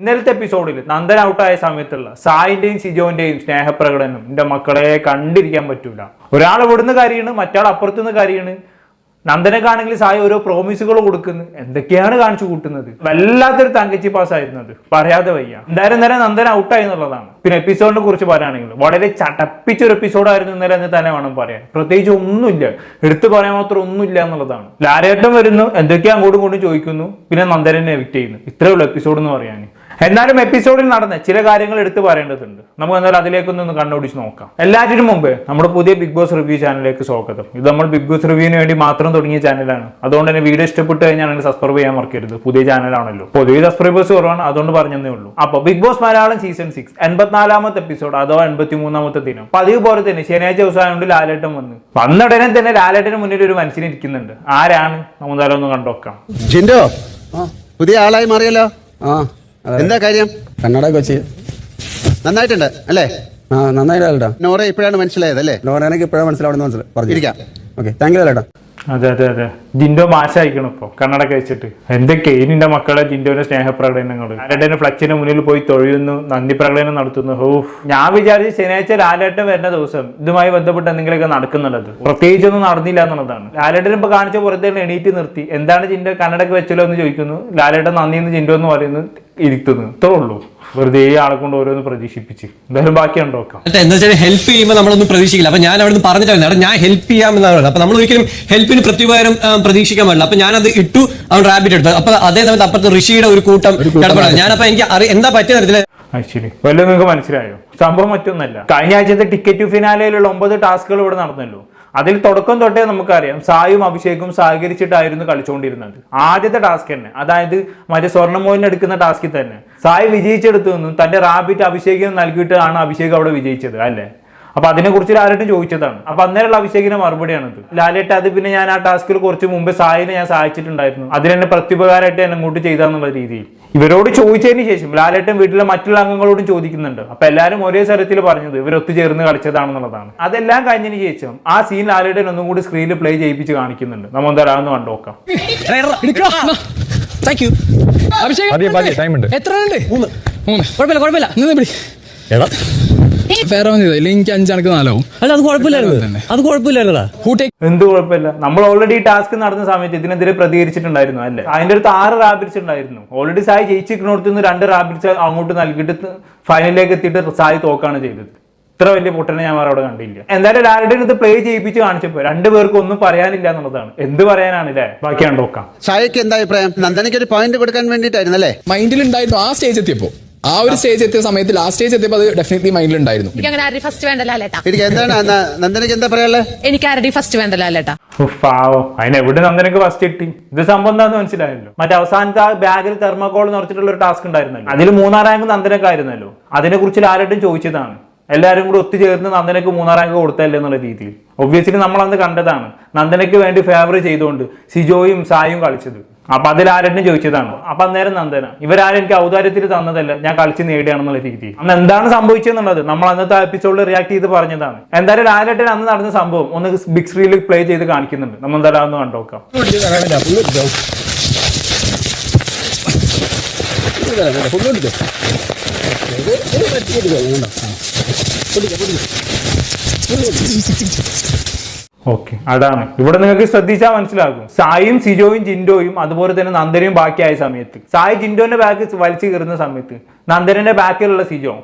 ഇന്നലത്തെ എപ്പിസോഡിൽ നന്ദൻ ഔട്ടായ സമയത്തുള്ള സായിന്റെയും സിജോന്റെയും സ്നേഹപ്രകടനം എന്റെ മക്കളെ കണ്ടിരിക്കാൻ പറ്റൂല. ഒരാൾ ഇവിടുന്ന് കാര്യമാണ് മറ്റാൾ അപ്പുറത്തുനിന്ന് കാര്യമാണ് നന്ദനക്കാണെങ്കിൽ സായി ഓരോ പ്രോമിസുകൾ കൊടുക്കുന്നു. എന്തൊക്കെയാണ് കാണിച്ചു കൂട്ടുന്നത്? വല്ലാത്തൊരു തങ്കച്ചി പാസ് ആയിരുന്നു അത് പറയാതെ വയ്യ. എന്തായാലും നേരെ നന്ദൻ ഔട്ടായി എന്നുള്ളതാണ്. പിന്നെ എപ്പിസോഡിനെ കുറിച്ച് പറയുകയാണെങ്കിൽ വളരെ ചടപ്പിച്ചൊരു എപ്പിസോഡായിരുന്നു ഇന്നലെ എന്ന് തന്നെ വേണം പറയാൻ. പ്രത്യേകിച്ച് ഒന്നുമില്ല. എടുത്തു പറയാൻ മാത്രം ഒന്നുമില്ല എന്നുള്ളതാണ്. ലാരേട്ടം വരുന്നു. എന്തൊക്കെയാ അങ്ങോട്ടും ഇങ്ങോട്ടും ചോദിക്കുന്നു. പിന്നെ നന്ദനെ എവിക്റ്റ് ചെയ്യുന്നു. ഇത്രേ ഉള്ളൂ എപ്പിസോഡ് എന്ന് പറയാൻ എന്നാലും എപ്പിസോഡിൽ നടന്ന ചില കാര്യങ്ങൾ എടുത്തു പറയേണ്ടതുണ്ട്. നമുക്ക് എന്നാലും അതിലേക്കൊന്ന് കണ്ണോടിച്ച് നോക്കാം. എല്ലാറ്റിനും മുമ്പ് നമ്മുടെ പുതിയ ബിഗ് ബോസ് റിവ്യൂ ചാനലിലേക്ക് സ്വാഗതം. ഇത് നമ്മൾ ബിഗ് ബോസ് റിവ്യൂവിന് വേണ്ടി മാത്രം തുടങ്ങിയ ചാനലാണ് അതുകൊണ്ട് തന്നെ വീഡിയോ ഇഷ്ടപ്പെട്ട് കഴിഞ്ഞാൽ അങ്ങനെ സബ്സ്ക്രൈബ് ചെയ്യാൻ മറക്കരുത്. പുതിയ ചാനലാണല്ലോ പൊതുവെ സബ്സ്ക്രൈബേഴ്സ് കുറവാണ് അതുകൊണ്ട് പറഞ്ഞതേ ഉള്ളൂ. അപ്പൊ big boss Malayalam season six എൺപത്തിനാലാമത്തെ episode അഥവാ എൺപത്തി മൂന്നാമത്തെ ദിനം. പതിവ് പോലെ തന്നെ ശനിയാഴ്ച ദിവസമായതുകൊണ്ട് ലാലേട്ടൻ വന്ന്. വന്നടനെ തന്നെ ലാലേട്ടന് മുന്നിൽ ഒരു മനുഷ്യൻ ഇരിക്കുന്നുണ്ട്. ആരാണ്? നമുക്ക് ഒന്ന് കണ്ടോക്കാം. പുതിയ ആളായി മാറിയല്ലോ. ആ. എന്താ കാര്യം? കന്നഡ കൊച്ചി. നന്നായിട്ടുണ്ട് അല്ലേ? ആ നന്നായിട്ട് നോറ ഇപ്പോഴാണ് മനസ്സിലായത് അല്ലേ? ലോറേനക്ക് ഇപ്പോഴാണ് മനസ്സിലാവുന്നത് മനസ്സിലായി പറഞ്ഞു ഇരിക്കാം. ഓക്കെ താങ്ക് യു അല്ലേട്ടാ അതെ അതെ അതെ. ജിൻഡോ മാശായിക്കണം ഇപ്പൊ. കണ്ണടക്ക വെച്ചിട്ട് എന്തൊക്കെ? നിന്റെ മക്കളെ ജിൻഡോന്റെ സ്നേഹപ്രകടനങ്ങൾ ലാലേട്ടന്റെ ഫ്ലക്സിന്റെ മുന്നിൽ പോയി തൊഴിയുന്നു നന്ദി പ്രകടനം നടത്തുന്നു. ഹോ. ഞാൻ വിചാരിച്ച് ശനിയാഴ്ച ലാലേട്ടൻ വരുന്ന ദിവസം ഇതുമായി ബന്ധപ്പെട്ട് എന്തെങ്കിലുമൊക്കെ നടക്കുന്നുള്ളത്. പ്രത്യേകിച്ചൊന്നും നടന്നില്ല എന്നുള്ളതാണ്. ലാലേട്ടൻ ഇപ്പൊ കാണിച്ച പുറത്തേ എണീറ്റ് നിർത്തി. എന്താണ് ജിൻഡോ കണ്ണടക്ക് വെച്ചല്ലോ എന്ന് ചോദിക്കുന്നു. ലാലേട്ടൻ നന്ദി എന്ന് ജിൻഡോ എന്ന് പറയുന്നു ഇരുത്തുന്നു ഇത്രേ ഉള്ളൂ. വെറുതെ ഈ ആളെ കൊണ്ട് ഓരോന്ന് പ്രതീക്ഷിപ്പിച്ച്. എന്തായാലും ബാക്കി ഉണ്ടോക്കാം എന്താ വെച്ചാൽ ഹെൽപ്പ് ചെയ്യുമ്പോൾ നമ്മളൊന്നും പ്രതീക്ഷിക്കില്ല. അപ്പൊ ഞാൻ അവിടെ പറഞ്ഞിട്ടായിരുന്നു എടാ ഞാൻ ഹെൽപ്പ് ചെയ്യാമെന്നാണ് അപ്പൊ നമ്മൾ ഒരിക്കലും ഹെൽപ്പിന് പ്രത്യുപകാരം പ്രതീക്ഷിക്കാൻ പാടില്ല. അപ്പൊ ഞാനത് ഇട്ടു അവൻ റാബിറ്റ് എടുത്തു. അപ്പൊ അതേ സമയത്ത് അപ്പുറത്ത് ഋഷിയുടെ ഒരു കൂട്ടം ഇടപെടാം. ഞാനപ്പോ എനിക്ക് അറി എന്താ പറ്റിയ തരത്തിൽ ആക്ച്വലി വല്ലതും നിങ്ങൾക്ക് മനസ്സിലായോ? സംഭവം മറ്റൊന്നല്ല. കഴിഞ്ഞ ആഴ്ചത്തെ ടിക്കറ്റ് ഫിനാലയിലുള്ള ഒമ്പത് ടാസ്കുകൾ ഇവിടെ നടന്നല്ലോ. അതിൽ തുടക്കം തൊട്ടേ നമുക്കറിയാം സായും അഭിഷേകും സഹകരിച്ചിട്ടായിരുന്നു കളിച്ചുകൊണ്ടിരുന്നത് ആദ്യത്തെ ടാസ്ക് തന്നെ. അതായത് മറ്റേ സ്വർണമോഹൻ എടുക്കുന്ന ടാസ്കിൽ തന്നെ. സായി വിജയിച്ചെടുത്തു നിന്നും തന്റെ റാബിറ്റ് അഭിഷേകിന് നൽകിയിട്ടാണ് അഭിഷേക് അവിടെ വിജയിച്ചത് അല്ലേ? അപ്പൊ അതിനെ കുറിച്ച് ലാലേട്ടൻ ചോദിച്ചതാണ്. അപ്പൊ അന്നേരമുള്ള അഭിഷേകിന്റെ മറുപടിയാണിത്. ലാലേട്ട് അത് പിന്നെ ഞാൻ ആ ടാസ്കിൽ കുറച്ച് മുമ്പ് സായിനെ ഞാൻ സഹായിച്ചിട്ടുണ്ടായിരുന്നു. അതിനെന്നെ പ്രത്യുപകാരമായിട്ട് എന്നെ അങ്ങോട്ട് ചെയ്താന്നുള്ള രീതിയിൽ. ഇവരോട് ചോദിച്ചതിന് ശേഷം ലാലേട്ടൻ വീട്ടിലെ മറ്റുള്ള അംഗങ്ങളോടും ചോദിക്കുന്നുണ്ട്. അപ്പൊ എല്ലാവരും ഒരേ സ്ഥലത്തിൽ പറഞ്ഞത് ഇവർ ഒത്തുചേർന്ന് കളിച്ചതാണെന്നുള്ളതാണ്. അതെല്ലാം കഴിഞ്ഞതിന് ശേഷം ആ സീൻ ലാലേട്ടൻ ഒന്നും കൂടി സ്ക്രീനിൽ പ്ലേ ചെയ്യിപ്പിച്ച് കാണിക്കുന്നുണ്ട്. നമ്മൾ എന്തായാലും അതൊന്ന് കണ്ടോക്കാം അഭിഷേക് എത്ര മൂന്ന്. മൂന്ന്. കുഴപ്പമില്ല കുഴപ്പമില്ല. നിന്ന് പിടി. ഫെയർ ഓൺ ചെയ്തോ ഇല്ലെങ്കിൽ എനിക്ക് അഞ്ചണക്ക് നാലാവും. അല്ല അത് കുഴപ്പമില്ലായിരുന്നു. അത് കുഴപ്പമില്ലായിരുന്നടാ. എന്ത് കുഴപ്പമില്ല. നമ്മൾ ഓൾറെഡി ടാസ്ക് നടന്ന സമയത്ത് ഇതിനെതിരെ പ്രതികരിച്ചിട്ടുണ്ടായിരുന്നു അല്ലേ? അതിന്റെ അടുത്ത് ആറ് റാബിറ്റ്സ് ഉണ്ടായിരുന്നു. ഓൾറെഡി സായി ജയിച്ചിരിക്കുന്നിടത്ത് നിന്ന് രണ്ട് റാബിറ്റ്സ് അങ്ങോട്ട് നൽകിയിട്ട് ഫൈനലിലേക്ക് എത്തിയിട്ട് സായി തോക്കാണ് ചെയ്തത്. ഇത്ര വലിയ പൊട്ടനെ ഞാൻ വേറെ അവിടെ കണ്ടില്ല. എന്തായാലും ആരുടെ ഇത് പ്ലേ ചെയ്യിപ്പിച്ച് കാണിച്ചപ്പോ രണ്ടുപേർക്കും ഒന്നും പറയാനില്ല എന്നുള്ളതാണ്. എന്ത് പറയാനാണ് അല്ലേ ബാക്കിയാണ് നോക്കാം. സായിക്ക് എന്താ അഭിപ്രായം? നന്ദനയ്ക്ക് ഒരു പോയിന്റ് കൊടുക്കാൻ വേണ്ടിയിട്ടായിരുന്നു അല്ലേ മൈൻഡിൽ ഉണ്ടായിരുന്നു. ആ സ്റ്റേജ് എത്തിയപ്പോ. ആ ഒരു സ്റ്റേജ് എത്തിയ സമയത്ത് ലാസ്റ്റ് സ്റ്റേജ് എത്തിയപ്പോൾ അത് ഡെഫിനറ്റ്ലി മൈൻഡിൽ ഉണ്ടായിരുന്നു. എനിക്ക് അങ്ങനെ ആരുടെ ഫസ്റ്റ് വേണ്ടല്ലോ അല്ലേട്ടാ? എനിക്ക് എന്താണ് ന- നന്ദനയ്ക്ക് എന്താ പറയാനുള്ളത് എനിക്ക് ആരുടെ ഫസ്റ്റ് വേണ്ടല്ലോ അല്ലേട്ടാ? പാവം. അതിന് എവിടെ നന്ദനക്ക് ഫസ്റ്റ് കിട്ടി ഇത് സംഭവം എന്താന്ന് മനസ്സിലായല്ലോ. മറ്റേ അവസാനത്തെ ആ ബാഗിൽ തെർമോകോൾ നിറച്ചിട്ടുള്ള ഒരു ടാസ്ക് ഉണ്ടായിരുന്നല്ലോ. അതിൽ മൂന്നാം റാങ്ക് നന്ദനക്ക് ആയിരുന്നല്ലോ അതിനെ കുറിച്ച് ആരോടും ചോദിച്ചതാണ്. എല്ലാവരും കൂടി ഒത്തുചേർന്ന് നന്ദനക്ക് മൂന്നാം റാങ്ക് കൊടുത്തല്ലേ എന്നുള്ള രീതിയിൽ. ഒബ്വിയസ്ലി നമ്മൾ അന്ന് കണ്ടതാണ്. നന്ദനയ്ക്ക് വേണ്ടി ഫേവർ ചെയ്തുകൊണ്ട് സിജോയും സായും കളിച്ചത്. അപ്പൊ അതിൽ ആരെന്നും ചോദിച്ചതാണ്. അപ്പൊ അന്നേരം നന്ദന ഇവരാരും എനിക്ക് ഔദാര്യത്തിൽ തന്നതല്ല ഞാൻ കളിച്ച് നേടിയാണെന്നുള്ള രീതി അന്ന് എന്താണ് സംഭവിച്ചെന്നുള്ളത് നമ്മൾ അന്നത്തെ എപ്പിസോഡിൽ റിയാക്ട് ചെയ്ത് പറഞ്ഞതാണ്. എന്തായാലും ലാലേട്ടൻ അന്ന് നടന്ന സംഭവം ഒന്ന് ബിഗ് സ്ക്രീനിൽ പ്ലേ ചെയ്ത് കാണിക്കുന്നുണ്ട്. നമ്മൾ എന്തായാലും ഒന്ന് കണ്ടോക്കാം ഓക്കെ അതാണ്. ഇവിടെ നിങ്ങൾക്ക് ശ്രദ്ധിച്ചാൽ മനസ്സിലാകും. സായും സിജോയും ജിൻഡോയും അതുപോലെ തന്നെ നന്ദനയും ബാക്കിയായ സമയത്ത്. സായി ജിൻഡോന്റെ ബാക്ക് വലിച്ചു കയറുന്ന സമയത്ത് നന്ദനന്റെ ബാക്കിലുള്ള സിജോ.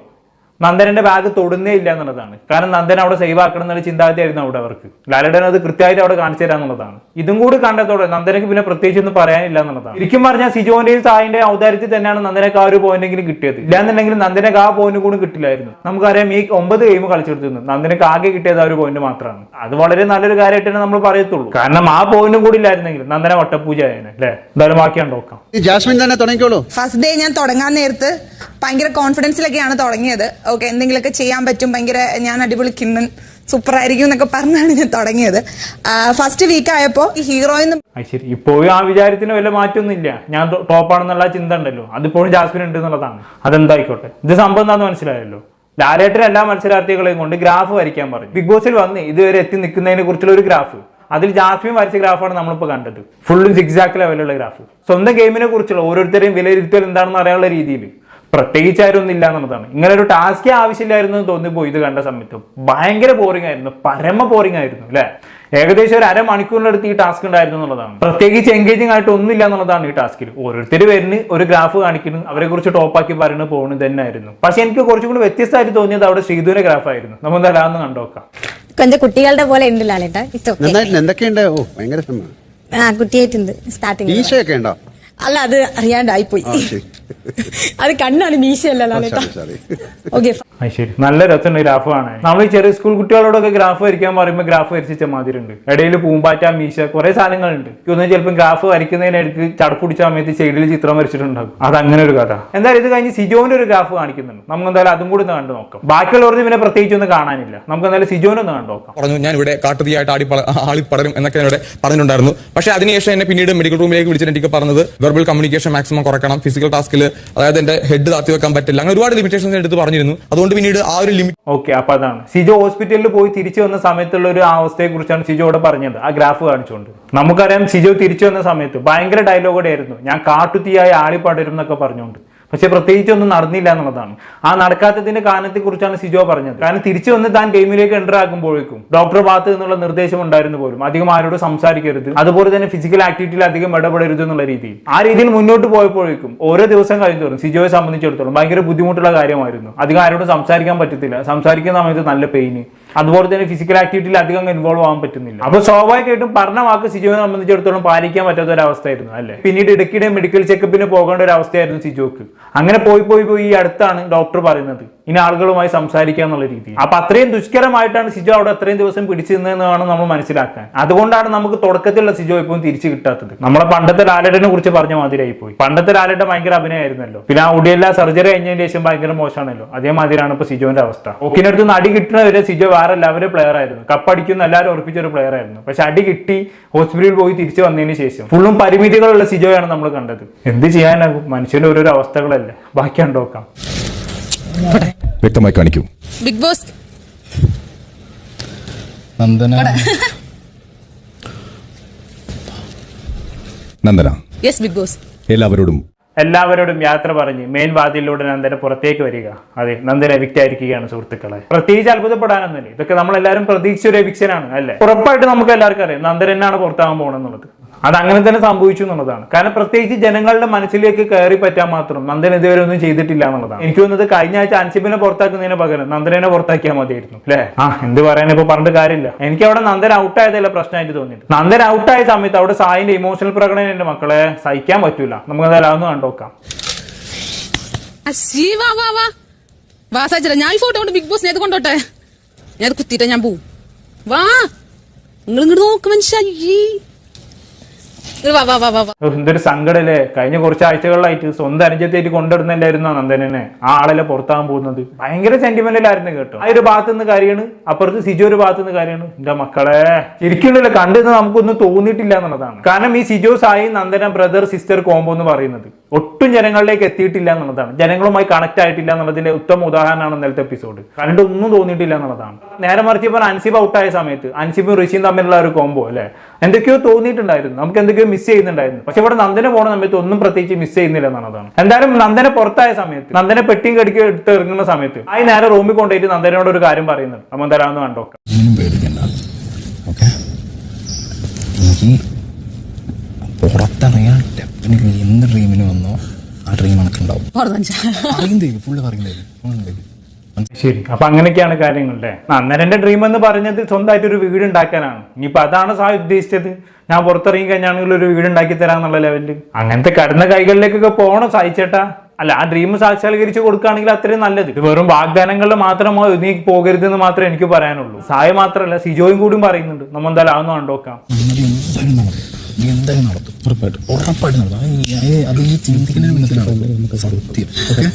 നന്ദനന്റെ ബാഗ് തൊടുന്നേ ഇല്ല എന്നുള്ളതാണ്. കാരണം നന്ദൻ അവിടെ സേവ് ആക്കണം എന്നുള്ള ചിന്താഗതിയായിരുന്നു അവിടെ അവർക്ക്. ലാലടൻ അത് കൃത്യമായിട്ട് അവിടെ കാണിച്ചു തരാം എന്നുള്ളതാണ്. ഇതും കൂടി കണ്ടതോടെ നന്ദനക്ക് പിന്നെ പ്രത്യേകിച്ച് ഒന്നും പറയാനില്ല എന്നുള്ളതാണ്. ശരിക്കും പറഞ്ഞാൽ സിജോന്റെയും സായിന്റെ ഔദാര്യത്തിൽ തന്നെയാണ് നന്ദനക്ക് ആ ഒരു പോയിന്റെങ്കിലും കിട്ടിയത്. ഇല്ലാന്നുണ്ടെങ്കിൽ നന്ദനക്ക് ആ പോയിന്റ് കൂടി കിട്ടില്ലായിരുന്നു. നമുക്കറിയാം ഈ ഒമ്പത് ഗെയിം കളിച്ചെടുത്തിരുന്നു. നന്ദനക്ക് ആകെ കിട്ടിയത് ആ ഒരു പോയിന്റ് മാത്രമാണ് അത് വളരെ നല്ലൊരു കാര്യമായിട്ട് തന്നെ നമ്മൾ പറയത്തുള്ളൂ. കാരണം ആ പോയിന്റും കൂടി ഇല്ലായിരുന്നെങ്കിൽ നന്ദന വട്ടപ്പൂജ ആയതിനെ അല്ലേ? എന്തായാലും ബാക്കിയാണ് നോക്കാം. ഈ ജാസ്മിൻ തന്നെ തുടങ്ങിക്കോളൂ. ഫസ്റ്റ് ഡേ ഞാൻ തുടങ്ങാൻ നേരത്ത് ഭയങ്കര കോൺഫിഡൻസിലൊക്കെയാണ് തുടങ്ങിയത്. ഓക്കെ എന്തെങ്കിലുമൊക്കെ ചെയ്യാൻ പറ്റും ഭയങ്കര ഞാൻ അടിപൊളി കിണ്ണൻ സൂപ്പർ ആയിരിക്കും എന്നൊക്കെ പറഞ്ഞാണ് ഞാൻ തുടങ്ങിയത്. ഫസ്റ്റ് വീക്ക് ആയപ്പോ ഹീറോ എന്ന് ശരി ഇപ്പോഴും ആ വിചാരത്തിന് വല്ല മാറ്റമൊന്നുമില്ല ഞാൻ ടോപ്പാണെന്നുള്ള ചിന്ത ഉണ്ടല്ലോ. അതിപ്പോഴും ജാസ്മിൻ ഉണ്ട് എന്നുള്ളതാണ്. അതെന്തായിക്കോട്ടെ? ഇത് സംഭവം എന്താന്ന് മനസ്സിലായല്ലോ. ലാലേട്ടൻ എല്ലാ മത്സരാർത്ഥികളെയും കൊണ്ട് ഗ്രാഫ് വരയ്ക്കാൻ പറഞ്ഞു ബിഗ് ബോസിൽ വന്ന് ഇതുവരെ എത്തി നിൽക്കുന്നതിനെ കുറിച്ചുള്ള ഒരു ഗ്രാഫ്. അതിൽ ജാസ്മിൻ വരച്ച ഗ്രാഫാണ് നമ്മളിപ്പോൾ കണ്ടത്. ഫുള്ളും സിക്സാക്ക് ലെവലുള്ള ഗ്രാഫ്. സ്വന്തം ഗെയിമിനെ കുറിച്ചുള്ള ഓരോരുത്തരെയും വിലയിരുത്തൽ എന്താണെന്ന് അറിയാനുള്ള രീതിയിൽ. പ്രത്യേകിച്ച് ആരും ഒന്നും ഇല്ല എന്നുള്ളതാണ് ഇങ്ങനെ ഒരു ടാസ്ക് ആവശ്യമില്ലായിരുന്നു എന്ന് തോന്നിപ്പോയി ഇത് കണ്ട സമയത്ത്. ഭയങ്കര ബോറിംഗ് ആയിരുന്നു പരമ ബോറിംഗ് ആയിരുന്നു അല്ലെ? ഏകദേശം ഒരു അരമണിക്കൂറിനടുത്ത് ഈ ടാസ്ക് ഉണ്ടായിരുന്നു എന്നുള്ളതാണ്. പ്രത്യേകിച്ച് എൻഗേജിംഗ് ആയിട്ട് ഒന്നുമില്ല എന്നുള്ളതാണ് ഈ ടാസ്കിൽ ഓരോരുത്തർ വരുന്നു ഒരു ഗ്രാഫ് കാണിക്കുന്നു അവരെ കുറിച്ച് ടോപ്പാക്കി പറയുന്നു പോകുന്നത് തന്നെ ആയിരുന്നു പക്ഷെ എനിക്ക് കുറച്ചും കൂടി വ്യത്യസ്തമായിട്ട് തോന്നിയത് അവിടെ ശ്രീധുവിന്റെ ഗ്രാഫ് ആയിരുന്നു. നമ്മൾ എന്തായാലും കണ്ടോക്കാം കൊഞ്ചം കുട്ടികളുടെ പോലെ ഉണ്ട് ലാലേട്ടാ എന്തൊക്കെയുണ്ട്? ഓ ഭയങ്കര കുട്ടിയായിട്ടുണ്ട് സ്റ്റാർട്ടിങ് ഉണ്ടോ? അല്ല അത് അറിയാണ്ടായിപ്പോയി. അത് കണ്ണാണ് മീശയല്ല ലാലേട്ടാ സോറി ഓക്കെ അത് ശരി. നല്ല രസമുണ്ട് ഗ്രാഫ് ആണ് നമ്മൾ ചെറിയ സ്കൂൾ കുട്ടികളോടൊക്കെ ഗ്രാഫ് വരയ്ക്കാൻ പറയുമ്പോൾ ഗ്രാഫ് വരച്ചിച്ച മാതിരി ഉണ്ട് ഇടയിൽ പൂമ്പാറ്റ മീശ കുറെ സാധനങ്ങളുണ്ട്. ഒന്ന് ചിലപ്പോൾ ഗ്രാഫ് വരയ്ക്കുന്നതിനിടയ്ക്ക് ചടപ്പുടിച്ച പിടിച്ച സമയത്ത് സൈഡിൽ ചിത്രം വരച്ചിട്ടുണ്ടാകും. അത് അങ്ങനെ ഒരു കഥ. എന്തായാലും ഇത് കഴിഞ്ഞ് സിജോന്റെ ഒരു ഗ്രാഫ് കാണിക്കുന്നുണ്ട്. നമുക്ക് എന്തായാലും അതും കൂടി ഒന്ന് കണ്ടു നോക്കാം. ബാക്കിയുള്ളവർക്ക് പിന്നെ പ്രത്യേകിച്ച് ഒന്നും കാണാനില്ല. നമുക്ക് എന്തായാലും സിജോനെ ഒന്ന് കണ്ടു നോക്കാം. പറഞ്ഞു ഞാൻ ഇവിടെ കാട്ടുതീയായിട്ട് ആടി ആളി പടരും എന്നൊക്കെ എന്നോട് പറഞ്ഞിട്ടുണ്ടായിരുന്നു. പക്ഷേ അതിനുശേഷം എന്നെ പിന്നീട് മെഡിക്കൽ റൂമിലേക്ക് വിളിച്ചിട്ട് എനിക്ക് പറഞ്ഞത് വെർബൽ കമ്മ്യൂണിക്കേഷൻ മാക്സിമം കുറയ്ക്കണം ഫിസിക്കൽ ടാസ്കിൽ അതായത് എന്റെ ഹെഡ് താത്തി വെക്കാൻ പറ്റില്ല. അങ്ങനെ ഒരുപാട് ലിമിറ്റേഷൻസ് എടുത്ത് പറഞ്ഞിരുന്നു. അതുകൊണ്ട് പിന്നീട് ആ ഒരു ലിമിറ്റ് ഓക്കെ അപ്പൊ അതാണ്. സിജോ ഹോസ്പിറ്റലിൽ പോയി തിരിച്ചു വന്ന സമയത്തുള്ള ഒരു അവസ്ഥയെ കുറിച്ചാണ് സിജോ ഇവിടെ പറഞ്ഞത്. ആ ഗ്രാഫ് കാണിച്ചുകൊണ്ട്. നമുക്കറിയാം സിജോ തിരിച്ചു വന്ന സമയത്ത് ഭയങ്കര ഡയലോഗോടെ ആയിരുന്നു. ഞാൻ കാട്ടുതീയായി ആളിപ്പടരും എന്നൊക്കെ പറഞ്ഞുകൊണ്ട്. പക്ഷെ പ്രത്യേകിച്ച് ഒന്നും നടന്നില്ല എന്നുള്ളതാണ്. ആ നടക്കാത്തതിന്റെ കാരണത്തെ കുറിച്ചാണ് സിജോ പറഞ്ഞത്. കാരണം തിരിച്ചു വന്ന് താൻ ഗെയിമിലേക്ക് എന്റർ ആകുമ്പോഴേക്കും ഡോക്ടർ ഭാഗത്ത് നിന്നുള്ള നിർദ്ദേശം ഉണ്ടായിരുന്നു പോലും. അധികം ആരോട് സംസാരിക്കരുത്. അതുപോലെ തന്നെ ഫിസിക്കൽ ആക്ടിവിറ്റിയിൽ അധികം ഇടപെടരുത് എന്നുള്ള രീതിയിൽ. ആ രീതിയിൽ മുന്നോട്ട് പോയപ്പോഴേക്കും ഓരോ ദിവസം കഴിഞ്ഞോറും സിജോയെ സംബന്ധിച്ചിടത്തോളം ഭയങ്കര ബുദ്ധിമുട്ടുള്ള കാര്യമായിരുന്നു. അധികം ആരോടും സംസാരിക്കാൻ പറ്റത്തില്ല. സംസാരിക്കുന്ന സമയത്ത് നല്ല പെയിന് അതുപോലെ തന്നെ ഫിസിക്കൽ ആക്ടിവിറ്റിയിൽ അധികം ഇൻവോൾവ് ആവാൻ പറ്റുന്നില്ല. അപ്പൊ സ്വാഭാവികമായിട്ടും പറഞ്ഞ വാക്ക് സിജുവിനെ സംബന്ധിച്ചിടത്തോളം പാലിക്കാൻ പറ്റാത്ത ഒരു അവസ്ഥയായിരുന്നു അല്ലേ? പിന്നീട് ഇടയ്ക്കിടെ മെഡിക്കൽ ചെക്കപ്പിന് പോകേണ്ട ഒരു അവസ്ഥയായിരുന്നു സിജോക്ക് അങ്ങനെ പോയി പോയി പോയി ഈ അടുത്താണ് ഡോക്ടർ പറയുന്നത്. ഇനി ആളുകളുമായി സംസാരിക്കുക എന്നുള്ള രീതി അപ്പൊ അത്രയും ദുഷ്കരമായിട്ടാണ് സിജോ അവിടെ അത്രയും ദിവസം പിടിച്ചു നിന്നതെന്നാണ് നമ്മൾ മനസ്സിലാക്കാൻ. അതുകൊണ്ടാണ് നമുക്ക് തുടക്കത്തിലുള്ള സിജോ ഇപ്പം തിരിച്ചു കിട്ടാത്തത്. നമ്മളെ പണ്ടത്തെ ലാലടനെ കുറിച്ച് പറഞ്ഞ മാതിരായി പോയി പണ്ടത്തെ ലാലേട്ടൻ ഭയങ്കര അഭിനയമായിരുന്നല്ലോ പിന്നെ ആ ഉടിയെല്ലാം സർജറി കഴിഞ്ഞതിന് ശേഷം ഭയങ്കര മോശമാണല്ലോ. അതേമാതിരിയാണ് ഇപ്പൊ സിജോന്റെ അവസ്ഥ. ഓക്കിനടുത്ത് നടി കിട്ടുന്നവരെ സിജോ വേറെ എല്ലാവരും പ്ലെയർ ആയിരുന്നു. കപ്പടിക്കുന്ന എല്ലാവരും ഉറപ്പിച്ച ഒരു പ്ലെയർ ആയിരുന്നു. പക്ഷെ അടി കിട്ടി ഹോസ്പിറ്റലിൽ പോയി തിരിച്ചു വന്നതിന് ശേഷം. ഫുള്ളും പരിമിതികളുള്ള സിജോയാണ് നമ്മൾ കണ്ടത്. എന്ത് ചെയ്യാനാകും? മനുഷ്യന്റെ ഓരോരോ അവസ്ഥകളല്ലേ. ബാക്കി നോക്കാം. വ്യക്തമായി കാണിക്കൂ. Big boss Nandana. Nandana. Yes big boss എല്ലാവരോടും എല്ലാവരോടും യാത്ര പറഞ്ഞ് മെയിൻ വാതിലൂടെ നന്ദന പുറത്തേക്ക് വരിക. അതെ നന്ദന എവിക്റ്റ് ആയിരിക്കുകയാണ് സുഹൃത്തുക്കളെ. പ്രത്യേകിച്ച് അത്ഭുതപ്പെടാനൊന്നുമില്ല. ഇതൊക്കെ നമ്മളെല്ലാവരും പ്രതീക്ഷിച്ച ഒരു എവിക്ഷനാണ് അല്ലേ? ഉറപ്പായിട്ട് നമുക്ക് എല്ലാവർക്കും അറിയാം നന്ദൻ എന്നാണ് പുറത്താകാൻ പോകണമെന്നുള്ളത് അത് അങ്ങനെ തന്നെ സംഭവിച്ചു എന്നുള്ളതാണ്. കാരണം പ്രത്യേകിച്ച് ജനങ്ങളുടെ മനസ്സിലേക്ക് കയറി പറ്റാൻ മാത്രം നന്ദൻ ഇതുവരെ ഒന്നും ചെയ്തിട്ടില്ല എന്നുള്ളതാണ്. എനിക്ക് തോന്നുന്നത് കഴിഞ്ഞ ആഴ്ച അൻസിബിനെ പുറത്താക്കുന്നതിന് പകരം നന്ദനെ പുറത്താക്കിയാൽ മതിയായിരുന്നു അല്ലേ? ആ എന്ത് പറയാൻ ഇപ്പൊ പറഞ്ഞിട്ട് കാര്യമില്ല. എനിക്ക് അവിടെ നന്ദൻ ഔട്ട് ആയതല്ല പ്രശ്നമായിട്ട് തോന്നിയിട്ട് നന്ദൻ ഔട്ട് ആയ സമയത്ത് അവിടെ സായിന്റെ ഇമോഷണൽ പ്രകടനം എന്റെ മക്കളെ സഹിക്കാൻ പറ്റൂല. നമുക്ക് എന്തായാലും അതൊന്ന് കണ്ടോക്കാം അശ്ശീ, വാ വാ വാ. വാ ഞാൻ ഫോട്ടോ കൊണ്ട് ബിഗ് ബോസ് കൊണ്ടോട്ടെ? ഞാൻ അത് ഞാൻ പോവും. വാ. നിങ്ങൾ ഇങ്ങോട്ട് നോക്ക് മനുഷ്യ ഈ. ഇങ്ങട് വാ വാ വാ വാ വാ ഓ, എന്തൊരു സങ്കടല്ലേ? കഴിഞ്ഞ കുറച്ച് ആഴ്ചകളിലായിട്ട് സ്വന്തം അനുജത്തേക്ക് കൊണ്ടുവരുന്നില്ലായിരുന്നു നന്ദനെ ആ ആളല്ലേ പുറത്താകാൻ പോകുന്നത്. ഭയങ്കര സെന്റിമെന്റിലായിരുന്നു കേട്ടോ. ആ ഒരു ഭാഗത്ത് നിന്ന് കാര്യമാണ്. അപ്പുറത്ത് സിജോ ഒരു ഭാഗത്ത് നിന്ന് കാര്യമാണ്. എന്റെ മക്കളെ ശരിക്കുണ്ടല്ലോ കണ്ടെന്ന് നമുക്കൊന്നും തോന്നിയിട്ടില്ല എന്നുള്ളതാണ്. കാരണം ഈ Sijo Sai Nandana brother sister combo എന്ന് പറയുന്നത് ഒട്ടും ജനങ്ങളിലേക്ക് എത്തിയിട്ടില്ല എന്നുള്ളതാണ്. ജനങ്ങളുമായി കണക്ട് ആയിട്ടില്ല എന്നുള്ളതിന്റെ ഉത്തമ ഉദാഹരണമാണ് ഇന്നലത്തെ എപ്പിസോഡ് കണ്ടൊന്നും തോന്നിയിട്ടില്ല എന്നുള്ളതാണ്. നേരെ മറിച്ച് ഇപ്പൊ അൻസിബ് ഔട്ടായ സമയത്ത് അൻസിബും ഋഷിയും തമ്മിലുള്ള ഒരു കോംബോ അല്ലെ? എന്തൊക്കെയോ തോന്നിയിട്ടുണ്ടായിരുന്നു. നമുക്ക് എന്തൊക്കെയോ മിസ് ചെയ്യുന്നുണ്ടായിരുന്നു. പക്ഷെ ഇവിടെ നന്ദന പോണ സമയത്ത് ഒന്നും പ്രത്യേകിച്ച് മിസ് ചെയ്യുന്നില്ല എന്നുള്ളതാണ് എന്തായാലും നന്ദന പുറത്തായ സമയത്ത് നന്ദന പെട്ടിയും കടിക്ക് എടുത്ത് ഇറങ്ങുന്ന സമയത്ത് ആയി നേരെ റൂമിൽ കൊണ്ടുപോയിട്ട് നന്ദനോട് ഒരു കാര്യം പറയുന്നുണ്ട്. നമ്മൾ എന്തായാലും കണ്ടോ? എനിക്ക് പുറത്തിറങ്ങാൻ ഡെഫിനറ്റ്ലി എന്ത് ഡ്രീമിന് വന്നോ? ആ ഡ്രീം കണക്കുണ്ടാവും ഫുള്ള് പറയുന്നേ ശരി അപ്പൊ അങ്ങനെയൊക്കെയാണ് കാര്യങ്ങൾ അന്നേരം എന്റെ ഡ്രീം എന്ന് പറഞ്ഞത് സ്വന്തമായിട്ട് ഒരു വീട് ഉണ്ടാക്കാനാണ്. ഇനിയിപ്പോ അതാണ് സാ ഉദ്ദേശിച്ചത്. ഞാൻ പുറത്തിറങ്ങി കഴിഞ്ഞാണെങ്കിൽ ഒരു വീട് ഉണ്ടാക്കി തരാന്നുള്ള ലെവലിൽ അങ്ങനത്തെ കടന്ന കൈകളിലേക്കൊക്കെ പോകണം സഹിച്ചേട്ടാ അല്ല ആ ഡ്രീം സാക്ഷാത്കരിച്ച് കൊടുക്കുകയാണെങ്കിൽ അത്രയും നല്ലത്. ഇത് വെറും വാഗ്ദാനങ്ങളിൽ മാത്രമോ നീ പോകരുത് എന്ന് മാത്രമേ എനിക്ക് പറയാനുള്ളൂ. സായ മാത്രമല്ല സിജോയും കൂടിയും പറയുന്നുണ്ട്. നമ്മൾ എന്തായാലും അതൊന്നും കണ്ടോക്കാം നീ എന്തായാലും നടത്തും ഉറപ്പായിട്ടും ഉറപ്പായിട്ടും നടത്തും അത് ഈ- ചിന്തിക്കുന്ന സത്യം. ഓക്കെ?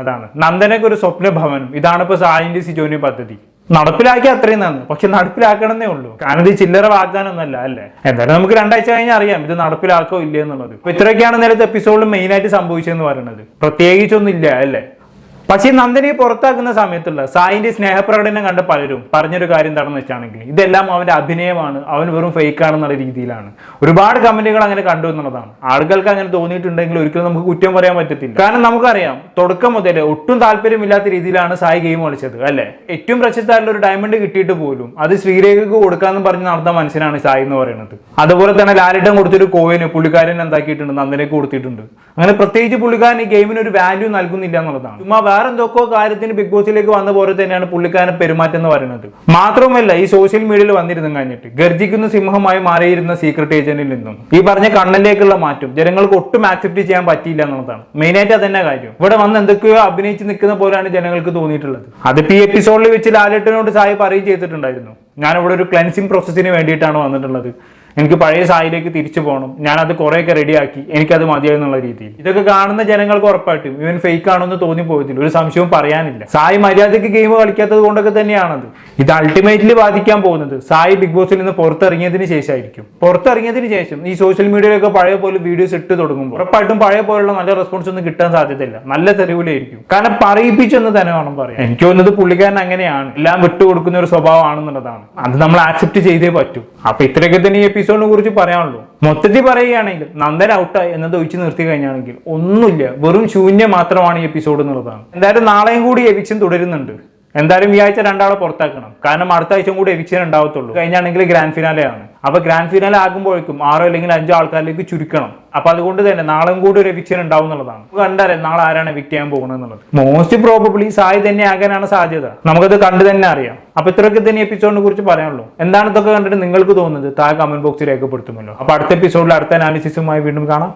അതാണ് നന്ദനക്ക് ഒരു സ്വപ്ന ഭവനം ഇതാണ് ഇപ്പൊ സായിന്റെ സിജോനി പദ്ധതി. നടപ്പിലാക്കി അത്രയും നന്ന്. പക്ഷെ നടപ്പിലാക്കണമെന്നേ ഉള്ളൂ. കാരണം ഇത് ചില്ലറ വാഗ്ദാനം ഒന്നല്ല അല്ലേ? എന്തായാലും നമുക്ക് രണ്ടാഴ്ച കഴിഞ്ഞാൽ അറിയാം ഇത് നടപ്പിലാക്കോ ഇല്ലേ എന്നുള്ളത്. ഇപ്പൊ ഇത്രയൊക്കെയാണ് നേരത്തെ എപ്പിസോഡിൽ മെയിൻ ആയിട്ട് സംഭവിച്ചതെന്ന് പറയുന്നത്. പ്രത്യേകിച്ചൊന്നും ഇല്ല അല്ലേ? പക്ഷേ നന്ദനെ പുറത്താക്കുന്ന സമയത്തുള്ള സായിന്റെ സ്നേഹപ്രകടനം കണ്ട പലരും പറഞ്ഞൊരു കാര്യം എന്താണെന്ന് വെച്ചാണെങ്കിൽ ഇതെല്ലാം അവന്റെ അഭിനയമാണ്. അവൻ വെറും ഫേക്ക് ആണെന്നുള്ള രീതിയിലാണ്. ഒരുപാട് കമന്റുകൾ അങ്ങനെ കണ്ടു എന്നുള്ളതാണ്. ആളുകൾക്ക് അങ്ങനെ തോന്നിയിട്ടുണ്ടെങ്കിൽ ഒരിക്കലും നമുക്ക് കുറ്റം പറയാൻ പറ്റത്തില്ല. കാരണം നമുക്കറിയാം തുടക്കം മുതൽ ഒട്ടും താല്പര്യമില്ലാത്ത രീതിയിലാണ് സായി ഗെയിം കളിച്ചത് അല്ലെ? ഏറ്റവും പ്രശസ്തമായിട്ടുള്ള ഒരു ഡയമണ്ട് കിട്ടിയിട്ട് പോലും അത് ശ്രീരേഖക്ക് കൊടുക്കാന്ന് പറഞ്ഞ് നടന്ന മനുഷ്യനാണ് സായി എന്ന് പറയുന്നത്. അതുപോലെ തന്നെ ലാലിട്ടം കൊടുത്തൊരു കോയിന് പുള്ളിക്കാരൻ എന്താക്കിയിട്ടുണ്ട് നന്ദനക്ക് കൊടുത്തിട്ടുണ്ട്. അങ്ങനെ പ്രത്യേകിച്ച് പുള്ളിക്കാരൻ ഈ ഗെയിമിന് ഒരു വാല്യൂ നൽകുന്നില്ല എന്നുള്ളതാണ്. ചുമ്മാ വേറെ എന്തൊക്കെയോ കാര്യത്തിന് ബിഗ് ബോസിലേക്ക് വന്ന പോലെ തന്നെയാണ് പുള്ളിക്കാരൻ പെരുമാറ്റം എന്ന് പറയുന്നത്. മാത്രവുമല്ല ഈ സോഷ്യൽ മീഡിയയിൽ വന്നിരുന്നു കഴിഞ്ഞിട്ട് ഗർജിക്കുന്ന സിംഹമായി മാറിയിരുന്ന സീക്രട്ട് ഏജന്റിൽ നിന്നും ഈ പറഞ്ഞ കണ്ണിലേക്കുള്ള മാറ്റം ജനങ്ങൾക്ക് ഒട്ടും ആക്സെപ്റ്റ് ചെയ്യാൻ പറ്റിയില്ല എന്നുള്ളതാണ്. മെയിനായിട്ട് അതന്നെ കാര്യം. ഇവിടെ വന്ന് എന്തൊക്കെയോ അഭിനയിച്ച് നിൽക്കുന്ന പോലെയാണ് ജനങ്ങൾക്ക് തോന്നിയിട്ടുള്ളത്. അത് ഈ എപ്പിസോഡിൽ വെച്ച് ലാലേട്ടനോട് സായി പറയുകയും ചെയ്തിട്ടുണ്ടായിരുന്നു. ഞാൻ ഇവിടെ ഒരു ക്ലൻസിങ് പ്രോസസ്സിന് വേണ്ടിയിട്ടാണ് വന്നിട്ടുള്ളത്. എനിക്ക് പഴയ സായിലേക്ക് തിരിച്ചു പോകണം. ഞാൻ അത് കുറേയൊക്കെ റെഡിയാക്കി. എനിക്കത് മതിയായി എന്നുള്ള രീതിയിൽ. ഇതൊക്കെ കാണുന്ന ജനങ്ങൾക്ക് ഉറപ്പായിട്ടും ഇവൻ ഫേക്ക് ആണെന്ന് തോന്നി പോയതിൽ ഒരു സംശയവും പറയാനില്ല. സായി മര്യാദയ്ക്ക് ഗെയിം കളിക്കാത്തത് കൊണ്ടൊക്കെ തന്നെയാണത്. ഇത് അൾട്ടിമേറ്റ്ലി ബാധിക്കാൻ പോകുന്നത് സായി ബിഗ് ബോസിൽ നിന്ന് പുറത്തിറങ്ങിയതിന് ശേഷമായിരിക്കും പുറത്തിറങ്ങിയതിന് ശേഷം ഈ സോഷ്യൽ മീഡിയയിലൊക്കെ പഴയ പോലെ വീഡിയോസ് ഇട്ട് തുടങ്ങുമ്പോൾ ഉറപ്പായിട്ടും പഴയ പോലുള്ള നല്ല റെസ്പോൺസ് ഒന്നും കിട്ടാൻ സാധ്യതയില്ല. നല്ല തെരുവിലായിരിക്കും. കാരണം പറയിപ്പിച്ചെന്ന് തന്നെ വേണം പറയാം എനിക്ക് തോന്നുന്നത് പുള്ളിക്കാരൻ അങ്ങനെയാണ്. എല്ലാം വിട്ടുകൊടുക്കുന്ന ഒരു സ്വഭാവമാണെന്നുള്ളതാണ്. അത് നമ്മൾ ആക്സെപ്റ്റ് ചെയ്തേ പറ്റൂ. അപ്പൊ ഇത്രയൊക്കെ തന്നെ ഈ എപ്പിസോഡിനെ കുറിച്ച് പറയാനുള്ളൂ. മൊത്തത്തിൽ പറയുകയാണെങ്കിൽ നന്ദൻ ഔട്ടായി എന്നത് ഒഴിച്ചു നിർത്തി കഴിഞ്ഞാണെങ്കിൽ ഒന്നുമില്ല. വെറും ശൂന്യം മാത്രമാണ് ഈ എപ്പിസോഡ് എന്നുള്ളതാണ്. എന്തായാലും നാളെയും കൂടി എവിച്ചും തുടരുന്നുണ്ട്. എന്തായാലും ഈ ആഴ്ച രണ്ടാളെ പുറത്താക്കണം. കാരണം അടുത്ത ആഴ്ച കൂടി എവിക്ഷൻ ഉണ്ടാവത്തുള്ളൂ. കഴിഞ്ഞാണെങ്കിൽ ഗ്രാൻഡ് ഫിനാലെ ആണ്. അപ്പൊ ഗ്രാൻഡ് ഫിനാലെ ആകുമ്പോഴേക്കും ആറോ അല്ലെങ്കിൽ അഞ്ചോ ആൾക്കാരിലേക്ക് ചുരുക്കണം. അപ്പൊ അതുകൊണ്ട് തന്നെ നാളെയും കൂടി ഒരു എവിക്ഷൻ ഉണ്ടാവും എന്നുള്ളതാണ്. കണ്ടാലേ നാളെ ആരാണ് എവിക്ട് ചെയ്യാൻ പോകുന്നത് എന്നുള്ളത്. മോസ്റ്റ് പ്രോബബ്ലി സായി തന്നെ ആകാനാണ് സാധ്യത. നമുക്കത് കണ്ടു തന്നെ അറിയാം. അപ്പൊ ഇത്രയൊക്കെ തന്നെ എപ്പിസോഡിനെ കുറിച്ച് പറയാനുള്ളൂ. എന്താണ് ഇതൊക്കെ കണ്ടിട്ട് നിങ്ങൾക്ക് തോന്നുന്നത്? താഴെ കമന്റ് ബോക്സിൽ രേഖപ്പെടുത്തുമല്ലോ. അപ്പൊ അടുത്ത എപ്പിസോഡിൽ അടുത്ത അനാലിസിസുമായി വീണ്ടും കാണാം.